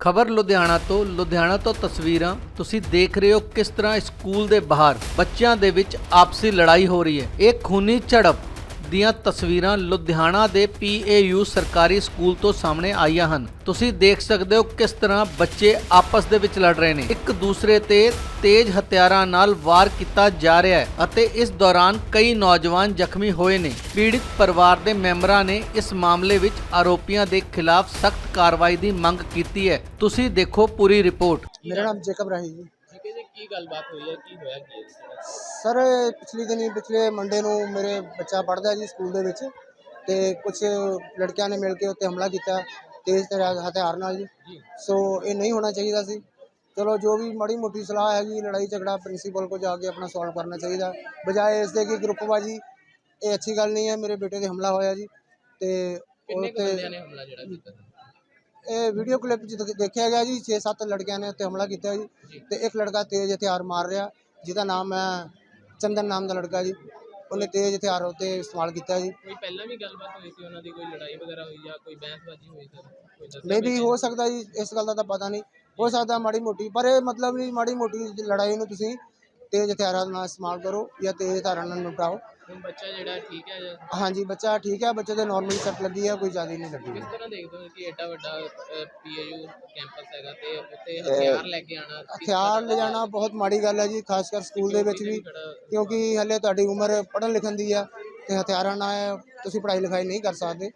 ਖਬਰ ਲੁਧਿਆਣਾ ਤੋਂ ਲੁਧਿਆਣਾ ਤੋਂ ਤਸਵੀਰਾਂ, ਤੁਸੀਂ ਦੇਖ ਰਹੇ ਹੋ ਕਿਸ ਤਰ੍ਹਾਂ ਸਕੂਲ ਦੇ ਬਾਹਰ ਬੱਚਿਆਂ ਦੇ ਵਿੱਚ ਆਪਸੀ ਲੜਾਈ ਹੋ ਰਹੀ ਹੈ। ਇਹ ਖੂਨੀ ਝੜਪ ਦੀਆਂ ਤਸਵੀਰਾਂ ਲੁਧਿਆਣਾ ਦੇ PAU ਸਰਕਾਰੀ ਸਕੂਲ ਤੋਂ ਸਾਹਮਣੇ ਆਈਆਂ ਹਨ। ਤੁਸੀਂ ਦੇਖ ਸਕਦੇ ਹੋ ਕਿਸ ਤਰ੍ਹਾਂ ਬੱਚੇ ਆਪਸ ਦੇ ਵਿੱਚ ਲੜ ਰਹੇ ਨੇ। ਇੱਕ ਦੂਸਰੇ ਤੇ ਤੇਜ਼ ਹਥਿਆਰਾਂ ਨਾਲ ਵਾਰ ਕੀਤਾ ਜਾ ਰਿਹਾ ਹੈ ਅਤੇ ਇਸ ਦੌਰਾਨ ਕਈ ਨੌਜਵਾਨ ਜ਼ਖਮੀ ਹੋਏ ਨੇ। ਪੀੜਿਤ ਪਰਿਵਾਰ ਦੇ ਮੈਂਬਰਾਂ ਨੇ ਇਸ ਮਾਮਲੇ ਵਿੱਚ ਆਰੋਪੀਆਂ ਦੇ ਖਿਲਾਫ ਸਖਤ ਕਾਰਵਾਈ ਦੀ ਮੰਗ ਕੀਤੀ ਹੈ। ਤੁਸੀਂ ਦੇਖੋ ਪੂਰੀ ਰਿਪੋਰਟ। ਮੇਰਾ ਨਾਮ ਜੇਕਬ ਰਾਹੀ ਜੀ। ਕੀ ਗੱਲਬਾਤ ਹੋਈ ਹੈ? ਕੀ ਹੋਇਆ ਕੀ ਹੈ ਸਰ ਪਿਛਲੀ ਦਿਨੀ ਪਿਛਲੇ ਮੰਡੇ ਨੂੰ ਮੇਰੇ ਬੱਚਾ ਪੜ੍ਹਦਾ ਜੀ ਸਕੂਲ ਦੇ ਵਿੱਚ ਤੇ ਕੁਝ ਲੜਕਿਆਂ ਨੇ ਮਿਲ ਕੇ ਉੱਤੇ ਹਮਲਾ ਕੀਤਾ ਤੇਜ਼ ਤਰਾਰ ਹਥਿਆਰ ਨਾਲ ਜੀ। ਸੋ ਇਹ ਨਹੀਂ ਹੋਣਾ ਚਾਹੀਦਾ ਸੀ। ਚਲੋ ਜੋ ਵੀ ਮਾੜੀ ਮੋਟੀ ਸਲਾਹ ਹੈਗੀ ਲੜਾਈ ਝਗੜਾ ਪ੍ਰਿੰਸੀਪਲ ਕੋ ਜਾ ਕੇ ਆਪਣਾ ਸੋਲਵ ਕਰਨਾ ਚਾਹੀਦਾ। ਬਜਾਏ ਇਸ ਦੇ ਕਿ ਗਰੁੱਪਬਾਜੀ ਇਹ ਅੱਛੀ ਗੱਲ ਨਹੀਂ ਹੈ ਮੇਰੇ ਬੇਟੇ ਤੇ ਹਮਲਾ ਹੋਇਆ ਜੀ ਤੇ ਕਿੰਨੇ ਕੁ ਬੰਦਿਆਂ ਨੇ ਹਮਲਾ ਜਿਹੜਾ ਕੀਤਾ? ਇਹ ਵੀਡੀਓ ਕਲਿੱਪ ਚ ਦੇਖਿਆ ਗਿਆ ਜੀ 6-7 ਲੜਕਿਆਂ ਨੇ ਉੱਤੇ ਹਮਲਾ ਕੀਤਾ ਜੀ ਤੇ ਇੱਕ ਲੜਕਾ ਤੇਜ਼ ਹਥਿਆਰ ਮਾਰ ਰਿਹਾ ਜਿਹਦਾ ਨਾਮ ਹੈ ਚੰਦਨ ਨਾਮ ਦਾ ਲੜਕਾ ਜੀ ਉਹਨੇ ਤੇਜ਼ ਹਥਿਆਰ ਉੱਤੇ ਇਸਤੇਮਾਲ ਕੀਤਾ ਜੀ। ਕੋਈ ਪਹਿਲਾਂ ਵੀ ਗੱਲਬਾਤ ਹੋਈ ਸੀ ਉਹਨਾਂ ਦੀ ਕੋਈ ਲੜਾਈ ਵਗੈਰਾ ਹੋਈ ਜਾਂ ਕੋਈ ਬਹਿਸਬਾਜ਼ੀ ਹੋਈ ਸਰ? ਕੋਈ ਦੱਸਿਆ ਮੇ ਵੀ? ਹੋ ਸਕਦਾ ਜੀ ਇਸ ਗੱਲ ਦਾ ਤਾਂ ਪਤਾ ਨਹੀਂ। ਹੋ ਸਕਦਾ ਮਾੜੀ ਮੋਟੀ ਪਰ ਇਹ ਮਤਲਬ ਨਹੀਂ ਮਾੜੀ ਮੋਟੀ ਲੜਾਈ ਨੂੰ ਤੁਸੀਂ ਤੇਜ਼ ਹਥਿਆਰਾਂ ਨਾਲ ਇਸਤੇਮਾਲ ਕਰੋ ਜਾਂ ਤੇਜ਼ ਹਥਿਆਰਾਂ ਨਾਲ ਨਿਪਟਾਓ। ਹੁਣ ਬੱਚਾ ਜਿਹੜਾ ਠੀਕ ਹੈ ਜਾਂ ਹਾਂਜੀ ਬੱਚਾ ਠੀਕ ਹੈ ਬੱਚੇ ਦੇ ਨਾਰਮਲੀ ਸੱਟ ਲੱਗੀ ਹੈ ਕੋਈ ਜ਼ਿਆਦਾ ਨਹੀਂ ਲੱਗੀ। ਕਿਸ ਤਰ੍ਹਾਂ ਦੇਖਦੇ ਹੋ ਕਿ ਐਡਾ ਵੱਡਾ ਪੀਏਯੂ ਕੈਂਪਸ ਹੈਗਾ ਤੇ ਉੱਤੇ ਹਥਿਆਰ ਲੈ ਕੇ ਆਣਾ ਹਥਿਆਰ ਲਿਜਾਣਾ ਬਹੁਤ ਮਾੜੀ ਗੱਲ ਹੈ ਜੀ ਖਾਸ ਕਰ ਸਕੂਲ ਦੇ ਵਿੱਚ ਵੀ ਕਿਉਂਕਿ ਹਲੇ ਤੁਹਾਡੀ ਉਮਰ ਪੜ੍ਹਨ ਲਿਖਣ ਦੀ ਆ ਤੇ ਹਥਿਆਰਾਂ ਨਾਲ ਤੁਸੀਂ ਪੜ੍ਹਾਈ ਲਿਖਾਈ ਨਹੀਂ ਕਰ ਸਕਦੇ।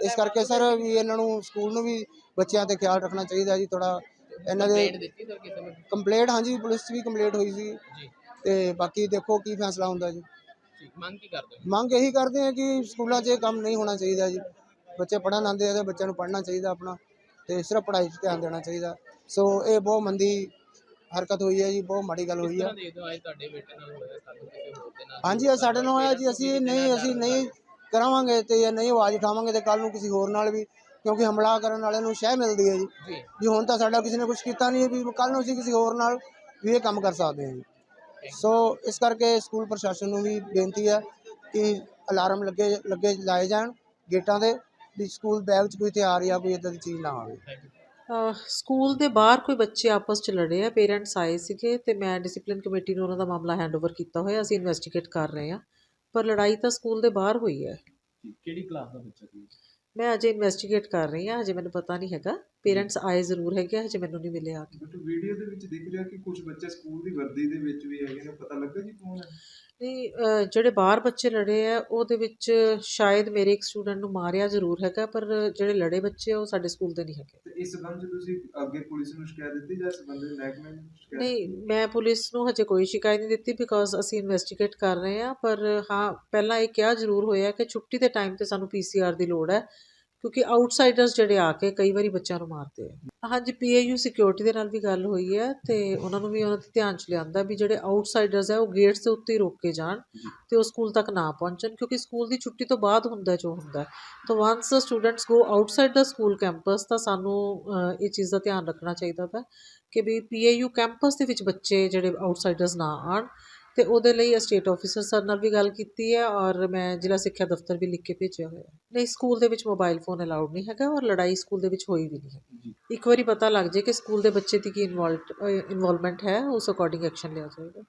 ਇਸ ਕਰਕੇ ਸਰ ਵੀ ਇਹਨਾਂ ਨੂੰ ਸਕੂਲ ਨੂੰ ਵੀ ਬੱਚਿਆਂ ਤੇ ਖਿਆਲ ਰੱਖਣਾ ਚਾਹੀਦਾ ਜੀ ਥੋੜਾ ਇਹਨਾਂ ਦੇ ਕੰਪਲੇਂਟ ਹਾਂਜੀ ਪੁਲਿਸ ਵੀ ਕੰਪਲੇਂਟ ਹੋਈ ਸੀ ਤੇ ਬਾਕੀ ਦੇਖੋ ਕੀ ਫੈਸਲਾ ਹੁੰਦਾ ਜੀ। ਮੰਗ ਕੀ ਕਰਦੇ ਹੋ? ਮੰਗ ਇਹੀ ਕਰਦੇ ਆ ਕਿ ਸਕੂਲਾਂ 'ਚ ਇਹ ਕੰਮ ਨਹੀਂ ਹੋਣਾ ਚਾਹੀਦਾ ਜੀ। ਬੱਚੇ ਪੜ੍ਹਨ ਆਉਂਦੇ ਆ ਤੇ ਬੱਚਿਆਂ ਨੂੰ ਪੜ੍ਹਨਾ ਚਾਹੀਦਾ ਆਪਣਾ ਤੇ ਸਿਰਫ ਪੜ੍ਹਾਈ 'ਚ ਧਿਆਨ ਦੇਣਾ ਚਾਹੀਦਾ। ਸੋ ਇਹ ਬਹੁਤ ਮੰਦੀ ਹਰਕਤ ਹੋਈ ਹੈ ਜੀ ਬਹੁਤ ਮਾੜੀ ਗੱਲ ਹੋਈ ਹੈ। ਤਰ੍ਹਾਂ ਦੇਖਦੇ ਹੋ ਅੱਜ ਤੁਹਾਡੇ ਬੇਟੇ ਨਾਲ ਹੋਇਆ ਕੱਲ ਨੂੰ ਕਿਸੇ ਹੋਰ ਦੇ ਨਾਲ? ਹਾਂਜੀ ਇਹ ਸਾਡੇ ਨਾਲ ਹੋਇਆ ਜੀ ਅਸੀਂ ਨਹੀਂ ਅਸੀਂ ਨਹੀਂ ਕਰਾਵਾਂਗੇ ਤੇ ਇਹ ਨਹੀਂ ਆਵਾਜ਼ ਉਠਾਵਾਂਗੇ ਤੇ ਕੱਲ ਨੂੰ ਕਿਸੇ ਹੋਰ ਨਾਲ ਵੀ ਕਿਉਂਕਿ ਹਮਲਾ ਕਰਨ ਵਾਲੇ ਨੂੰ ਸ਼ਹਿ ਮਿਲਦੀ ਹੈ ਜੀ। ਜੀ। ਹੁਣ ਤਾਂ ਸਾਡਾ ਕਿਸੇ ਨੇ ਕੁਝ ਕੀਤਾ ਨਹੀਂ ਵੀ ਕੱਲ ਨੂੰ ਅਸੀਂ ਕਿਸੇ ਹੋਰ ਨਾਲ ਵੀ ਇਹ ਕੰਮ ਕਰ ਸਕਦੇ ਹਾਂ ਜੀ। ਸੋ ਇਸ ਕਰਕੇ ਸਕੂਲ ਪ੍ਰਸ਼ਾਸਨ ਨੂੰ ਵੀ ਬੇਨਤੀ ਹੈ ਕਿ ਅਲਾਰਮ ਲੱਗੇ ਲੱਗੇ ਲਾਏ ਜਾਣ ਗੇਟਾਂ ਦੇ ਵੀ ਸਕੂਲ ਬੈਗ 'ਚ ਕੋਈ ਹਥਿਆਰ ਜਾਂ ਕੋਈ ਇਦਾਂ ਦੀ ਚੀਜ਼ ਨਾ ਆਵੇ। ਸਕੂਲ ਦੇ ਬਾਹਰ ਕੋਈ ਬੱਚੇ ਆਪਸ ਚ ਲੜੇ ਆ ਪੇਰੈਂਟਸ ਆਏ ਸੀਗੇ ਤੇ ਮੈਂ ਡਿਸਪਲਿਨ ਕਮੇਟੀ ਨੂੰ ਉਹਨਾਂ ਦਾ ਮਾਮਲਾ ਹੈਂਡਓਵਰ ਕੀਤਾ ਹੋਇਆ ਅਸੀਂ ਇਨਵੈਸਟੀਗੇਟ ਕਰ ਰਹੇ ਹਾਂ ਪਰ ਲੜਾਈ ਤਾਂ ਸਕੂਲ ਦੇ ਬਾਹਰ ਹੋਈ ਹੈ। ਕਿਹੜੀ ਕਲਾਸ ਦਾ ਬੱਚਾ ਸੀ? ਮੈਂ ਅਜੇ ਇਨਵੈਸਟੀਗੇਟ ਕਰ ਰਹੀ ਹਾਂ ਹਜੇ ਮੈਨੂੰ ਪਤਾ ਨਹੀਂ ਹੈਗਾ। ਪੇਰੈਂਟਸ ਆਏ ਜ਼ਰੂਰ ਹੈਗੇ ਆ, ਹਜੇ ਮੈਨੂੰ ਨਹੀਂ ਮਿਲਿਆ। ਆ ਕੇ ਬਟ ਵੀਡੀਓ ਦੇ ਵਿੱਚ ਦਿਖ ਰਿਹਾ ਕਿ ਕੁਝ ਬੱਚੇ ਸਕੂਲ ਦੀ ਵਰਦੀ ਦੇ ਵਿੱਚ ਵੀ ਹੈਗੇ ਨੇ ਪਤਾ ਲੱਗਾ ਜੀ ਕੌਣ ਹੈ? ਨਹੀਂ ਜਿਹੜੇ ਬਾਹਰ ਬੱਚੇ ਲੜੇ ਆ ਉਹਦੇ ਵਿੱਚ ਸ਼ਾਇਦ ਮੇਰੇ ਇੱਕ ਸਟੂਡੈਂਟ ਨੂੰ ਮਾਰਿਆ ਜ਼ਰੂਰ ਹੈਗਾ ਪਰ ਜਿਹੜੇ ਲੜੇ ਬੱਚੇ ਆ ਉਹ ਸਾਡੇ ਸਕੂਲ ਦੇ ਨਹੀਂ ਹੈਗੇ। ਤੇ ਇਸ ਸੰਬੰਧ 'ਚ ਤੁਸੀਂ ਅੱਗੇ ਪੁਲਿਸ ਨੂੰ ਸ਼ਿਕਾਇਤ ਦਿੱਤੀ ਜਾਂ ਸੰਬੰਧਿਤ ਮਹਿਕਮੇ ਨੂੰ ਸ਼ਿਕਾਇਤ ਨਹੀਂ ਮੈਂ ਪੁਲਿਸ ਨੂੰ ਹਜੇ ਕੋਈ ਸ਼ਿਕਾਇਤ ਨਹੀਂ ਦਿੱਤੀ ਬਿਕੋਜ਼ ਅਸੀਂ ਇਨਵੈਸਟੀਗੇਟ ਕਰ ਰਹੇ ਹਾਂ ਪਰ ਹਾਂ ਪਹਿਲਾਂ ਇਹ ਕਿਹਾ ਜ਼ਰੂਰ ਹੋਇਆ ਕਿ ਛੁੱਟੀ ਦੇ ਟਾਈਮ ਤੇ ਸਾਨੂੰ ਪੀਸੀਆਰ ਦੀ ਲੋੜ ਹੈ। ਕਿਉਂਕਿ ਆਊਟਸਾਈਡਰਸ ਜਿਹੜੇ ਆ ਕੇ ਕਈ ਵਾਰੀ ਬੱਚਿਆਂ ਨੂੰ ਮਾਰਦੇ ਆ। ਹਾਂਜੀ ਪੀਏਯੂ ਸਿਕਿਉਰਿਟੀ ਦੇ ਨਾਲ ਵੀ ਗੱਲ ਹੋਈ ਹੈ ਤੇ ਉਹਨਾਂ ਨੂੰ ਵੀ ਉਹਨਾਂ ਦੇ ਧਿਆਨ ਚ ਲਿਆਂਦਾ ਵੀ ਜਿਹੜੇ ਆਊਟਸਾਈਡਰਸ ਹੈ ਉਹ ਗੇਟਸ ਦੇ ਉੱਤੇ ਹੀ ਰੋਕ ਕੇ ਜਾਣ ਤੇ ਉਹ ਸਕੂਲ ਤੱਕ ਨਾ ਪਹੁੰਚਣ, ਕਿਉਂਕਿ ਸਕੂਲ ਦੀ ਛੁੱਟੀ ਤੋਂ ਬਾਅਦ ਹੁੰਦਾ ਜੋ ਹੁੰਦਾ ਤਾਂ once students go outside the school campus ਤਾਂ ਸਾਨੂੰ ਇਹ ਚੀਜ਼ ਦਾ ਧਿਆਨ ਰੱਖਣਾ ਚਾਹੀਦਾ ਹੈ ਕਿ ਵੀ ਪੀਏਯੂ ਕੈਂਪਸ ਦੇ ਵਿੱਚ ਬੱਚੇ ਜਿਹੜੇ ਆਊਟਸਾਈਡਰਸ ਨਾ ਆਣ ਤੇ ਉਹਦੇ ਲਈ ਸਟੇਟ ਆਫੀਸਰ ਸਰ ਨਾਲ ਵੀ ਗੱਲ ਕੀਤੀ ਹੈ ਔਰ ਮੈਂ ਜ਼ਿਲ੍ਹਾ ਸਿੱਖਿਆ ਦਫ਼ਤਰ ਵੀ ਲਿਖ ਕੇ ਭੇਜਿਆ ਹੋਇਆ ਹੈ। ਨਹੀਂ ਸਕੂਲ ਦੇ ਵਿੱਚ ਮੋਬਾਈਲ ਫੋਨ ਅਲਾਉਡ ਨਹੀਂ ਹੈਗਾ ਔਰ ਲੜਾਈ ਸਕੂਲ ਦੇ ਵਿੱਚ ਹੋਈ ਵੀ ਨਹੀਂ ਹੈ ਇੱਕ ਵਾਰੀ ਪਤਾ ਲੱਗ ਜੇ ਕਿ ਸਕੂਲ ਦੇ ਬੱਚੇ ਦੀ ਕੀ ਇਨਵੋਲਵ ਇਨਵੋਲਵਮੈਂਟ ਹੈ ਉਸ ਅਕੋਰਡਿੰਗ ਐਕਸ਼ਨ ਲਿਆ ਜਾਏਗਾ।